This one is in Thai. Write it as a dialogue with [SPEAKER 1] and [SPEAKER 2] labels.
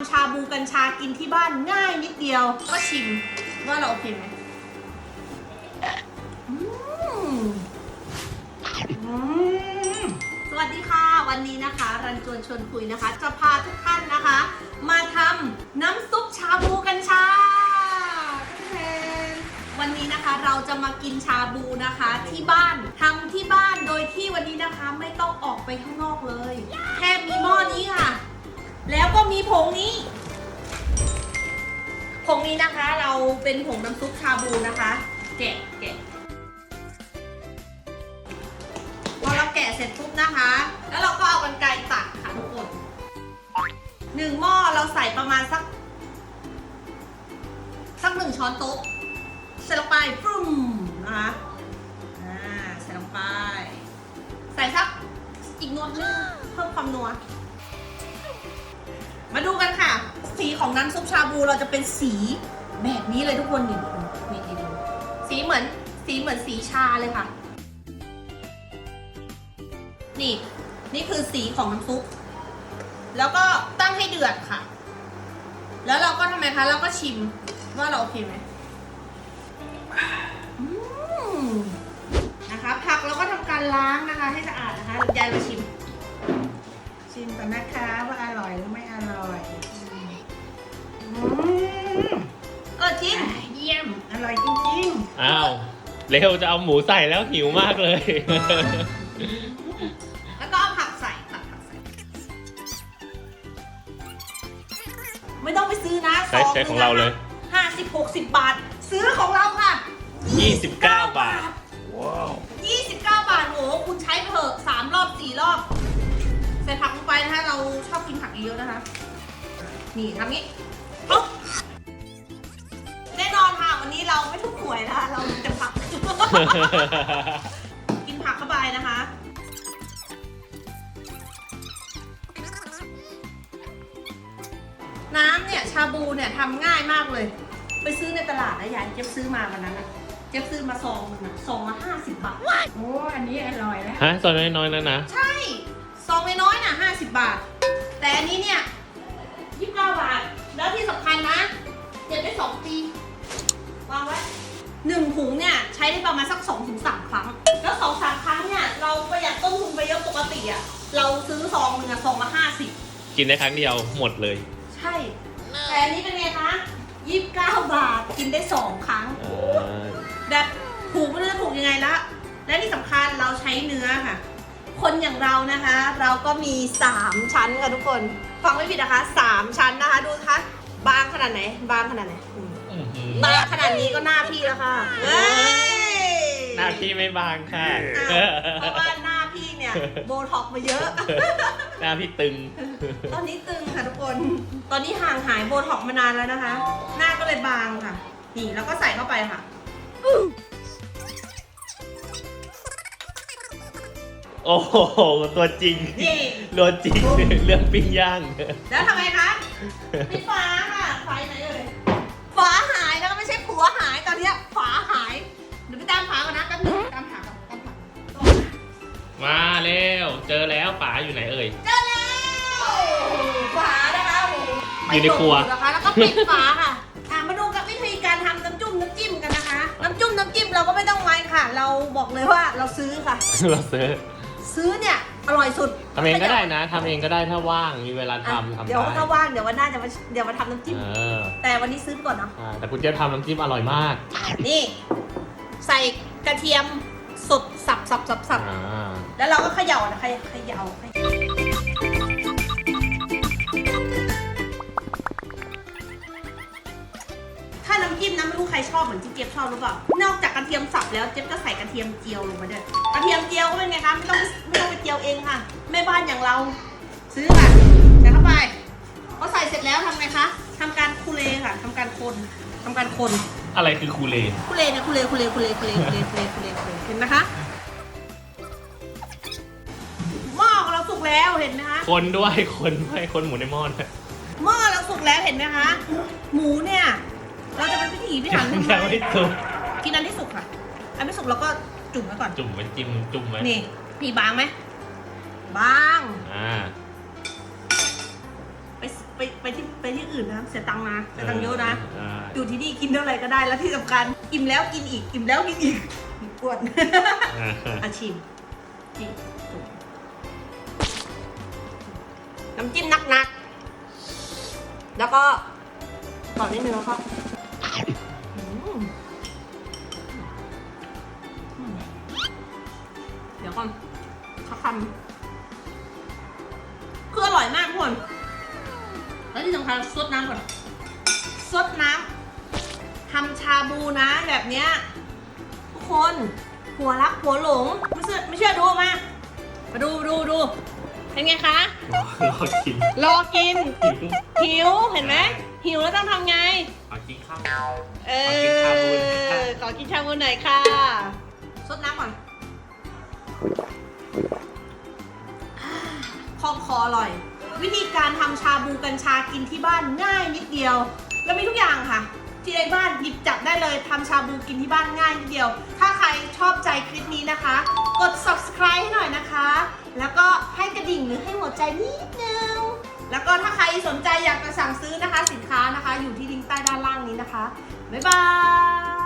[SPEAKER 1] ชาบูกัญชากินที่บ้านง่ายนิดเดียว ก็ชิมว่าเราโอเคไหมอืมอืมสวัสดีค่ะ วันนี้นะคะ รันจวนชวนคุยนะคะ จะพาทุกท่านนะคะ มาทำน้ำซุปชาบูกัญชาวันนี้นะคะเราจะมากินชาบูนะคะที่บ้านทำที่บ้านโดยที่วันนี้นะคะไม่ต้องออกไปข้างนอกเลย มีผงนี้ ผงนี้นะคะ เราเป็นผงน้ำซุปชาบูนะคะ แกะแกะพอเราแกะเสร็จปุ๊บนะคะ แล้วเราก็เอากันไกรตัดค่ะทุกคนหนึ่งหม้อเราใส่ประมาณสัก สักหนึ่งช้อนโต๊ะใส่ลงไปปุ้มนะคะอ่าใส่ลงไป ใส่สักอีกนวดนึงเพิ่มความนัว มาดูกันค่ะ สีของน้ำซุปชาบูเราจะเป็นสีแบบนี้เลยทุกคนนี่นี่นี่ดูสีเหมือนสีเหมือนสีชาเลยค่ะ นี่ นี่คือสีของน้ำซุป แล้วก็ตั้งให้เดือดค่ะ แล้วเราก็ทำไมคะ เราก็ชิมว่าเราโอเคไหมอืมนะคะ ผักเราก็ทำการล้างนะคะ ให้สะอาดนะคะยายมาชิม
[SPEAKER 2] ชิมก่อนนะคะว่าอร่อยหรือไม่ อ้า
[SPEAKER 3] ว เร็วจะเอาหมูใส่แล้วหิวมากเลย
[SPEAKER 1] แล้วก็เอาผักใส่ตัดผักใส่ ไม่ต้องไปซื้อนะ
[SPEAKER 3] ใช้ใช้ของเราเลย
[SPEAKER 1] ห้าสิบหกสิบบาท ซื้อของเราค่ะ
[SPEAKER 3] 29 บาท ว้าว
[SPEAKER 1] ยี่สิบเก้าบาทโอ้โหคุณใช้ไปเถอะสามรอบสี่รอบ ใส่ผักลงไปนะคะเราชอบกินผักเยอะๆนะคะ นี่ทำงี้ นค่ะวันนี้เราไม่ทุกหวยนะคะเราจะผัก กินผักเข้าไปนะคะ น้ำเนี่ยชาบูเนี่ยทำง่ายมากเลย ไปซื้อในตลาดนะยายเจ๊บซื้อมาวันนั้นนะเจ๊บซื้อมาซองหนึงนะซองละห้าสิบบาท
[SPEAKER 2] ๆโอ้ อันนี้อร่อยแล้ว
[SPEAKER 3] ฮะตอนน้อยๆแล้วนะ
[SPEAKER 1] ใช่ซองน้อยๆน่ะห้าสิบบาท แต่อันนี้เนี่ยยี่สิบเก้าบาท แล้วที่สำคัญนะเก็บได้สองปี วางไว้หนึ่งถุงเนี่ยใช้ได้ประมาณสักสองถึงสามครั้ง แล้วสองสามครั้งเนี่ยเราประหยัดต้นทุนไปเยอะปกติอะเราซื้อซองหนึ่งอะซองละห้าสิบ
[SPEAKER 3] กินได้ครั้งเดียวหมดเลย
[SPEAKER 1] ใช่ แต่อันนี้เป็นไงคะยี่สิบเก้าบาทกินได้สองครั้ง
[SPEAKER 3] อ่า
[SPEAKER 1] แบบถูกไม่รู้จะถูกยังไงละ และที่สำคัญเราใช้เนื้อค่ะ คนอย่างเรานะคะ เราก็มี 3 ชั้นค่ะทุกคน ฟังไม่ผิดนะคะ 3 ชั้นนะคะ ดูนะคะบางขนาดไหน บางขนาดไหนอืม
[SPEAKER 3] อื้อหือ บา
[SPEAKER 1] งขนาดนี้ก็หน้าพี่แล้วค่ะเฮ้ย
[SPEAKER 3] หน้าพี่ไม่บางค่ะ
[SPEAKER 1] อ้าวเพราะว่าหน้าพี่เนี่ยโบท็อกซ์มาเยอะ
[SPEAKER 3] หน้าพี่ตึง
[SPEAKER 1] ตอนนี้ตึงค่ะทุกคน ตอนนี้ห่างหายโบท็อกซ์มานานแล้วนะคะ หน้าก็เลยบางค่ะ นี่แล้วก็ใส่เข้าไปค่ะ
[SPEAKER 3] โอ้โหตัวจริง
[SPEAKER 1] นี่
[SPEAKER 3] ตัวจริง เรื่องปิ้งย่าง
[SPEAKER 1] แล้วทำไมคะพี่ฟ้าค่ะไฟไหนเอ่ย ฝาหายแล้วก็ไม่ใช่ผัวหายตอนเนี้ยฝาหายเดี๋ยวไปตามฝาก่อนนะแป๊บนึงตามหาก่อนตามหาก่อน
[SPEAKER 3] มาเร็ว เจอแล้วป๋าอยู่ไหนเอ่ย
[SPEAKER 1] เจอแล้วฝานะคะโอ้โห
[SPEAKER 3] อยู่ในครัว
[SPEAKER 1] ไม่โดนนะคะแล้วก็ปิดฝาค่ะอะมาดูกับวิธีการทำน้ำจุ่มน้ำจิ้มกันนะคะ น้ำจุ่มน้ำจิ้มเราก็ไม่ต้องไว้ค่ะ เราบอกเลยว่าเราซื้อค่ะ
[SPEAKER 3] เราซื้อ
[SPEAKER 1] ซื้อเนี่ย อร่อยสุด
[SPEAKER 3] ทำเองก็ได้นะทำเองก็ได้ถ้าว่างมีเวลา
[SPEAKER 1] อะ
[SPEAKER 3] ทำทำ
[SPEAKER 1] เดี๋ยว
[SPEAKER 3] ได้
[SPEAKER 1] ถ้าว่างเดี๋ยววันหน้าจะมาเดี๋ยวมาทำน้ำจิ้ม
[SPEAKER 3] เออ
[SPEAKER 1] แต่วันนี้ซื้อไปก่อนเนาะ
[SPEAKER 3] อ่าแต่คุณเจี๊ยบทำน้ำจิ้มอร่อยมาก
[SPEAKER 1] นี่ ใส่กระเทียมสดสับสับสับสับ
[SPEAKER 3] อ่า
[SPEAKER 1] แล้วเราก็เขย่านะเขย่าเขย่าเขย่าถ้าน้ำจิ้มนะไม่รู้ใครชอบเหมือนที่เจี๊ยบชอบหรือเปล่านอกจากกระเทียมสับแล้วเจี๊ยบก็ใส่กระเทียมเจียวลงไปด้วยกระเทียมเจียวก็เป็นไงคะไม่ต้องไม่ต้อง ไปเจียวเองค่ะ แม่บ้านอย่างเรา ซื้อค่ะใส่เข้าไปพอใส่เสร็จแล้วทำไงคะทำการคูเลค่ะทำการคนทำการคน
[SPEAKER 3] อะไรคือคูเลน
[SPEAKER 1] คุเลเนี่ยคุเลคุเลคุเลคุเลคุเลคุเลคุเลคุเลเห็นไหมคะหม้อของเราสุกแล้วเห็นไหมคะ
[SPEAKER 3] คนด้วยคนด้วยคนหมูในหม้อด้วย
[SPEAKER 1] หม้อเราสุกแล้วเห็นไหมคะ หมูเนี่ย เราจะเป็นพิถีพิถัน
[SPEAKER 3] ยัง
[SPEAKER 1] ทำ
[SPEAKER 3] ไม่สุก
[SPEAKER 1] กินอันที่สุกค่ะ อันไม่สุกเราก็จุ่มไว้ก่อน
[SPEAKER 3] จุ่มไว้จิ้มจุ่มไว้
[SPEAKER 1] นี่มีบางไหม บาง
[SPEAKER 3] อ่า
[SPEAKER 1] ไปไปไปไปที่ไปที่อื่นนะเสียตังค์นะเสียตังค์เยอะนะ
[SPEAKER 3] อ่า
[SPEAKER 1] อยู่ที่นี่กินเท่าไหร่ก็ได้แล้วที่สำคัญอิ่มแล้วกินอีกอิ่มแล้วกินอีกปวด
[SPEAKER 3] อ่า
[SPEAKER 1] อาชิมนี่จุ่มน้ำจิ้มนักๆ แล้วก็ต่อนิดนึงแล้วก็อืมอืมเดี๋ยวก่อนสักคำ ที่สำคัญซดน้ำก่อนซดน้ำทำชาบูนะแบบเนี้ยทุกคนหัวรักหัวหลงไม่เชื่อไม่เชื่อดูมามาดูดูดูเป็นไงคะ
[SPEAKER 3] รอกิน
[SPEAKER 1] รอกิน
[SPEAKER 3] หิว
[SPEAKER 1] หิวเห็นไหมหิวแล้วต้องทำไง
[SPEAKER 3] ขอกินข้าว
[SPEAKER 1] เอ
[SPEAKER 3] ขอกินชาบูหน่อยค่ะ
[SPEAKER 1] ขอกินชาบูหน่อยค่ะซดน้ำก่อนคล่องคออร่อย วิธีการทำชาบูกัญชากินที่บ้านง่ายนิดเดียว แล้วมีทุกอย่างค่ะ ที่ในบ้านหยิบจับได้เลยทำชาบูกินที่บ้านง่ายนิดเดียว ถ้าใครชอบใจคลิปนี้นะคะ กด subscribe ให้หน่อยนะคะ แล้วก็ให้กระดิ่งหรือให้หัวใจนิดนึงแล้วก็ถ้าใครสนใจอยากจะสั่งซื้อนะคะ สินค้านะคะ อยู่ที่ลิงก์ใต้ด้านล่างนี้นะคะบ๊ายบาย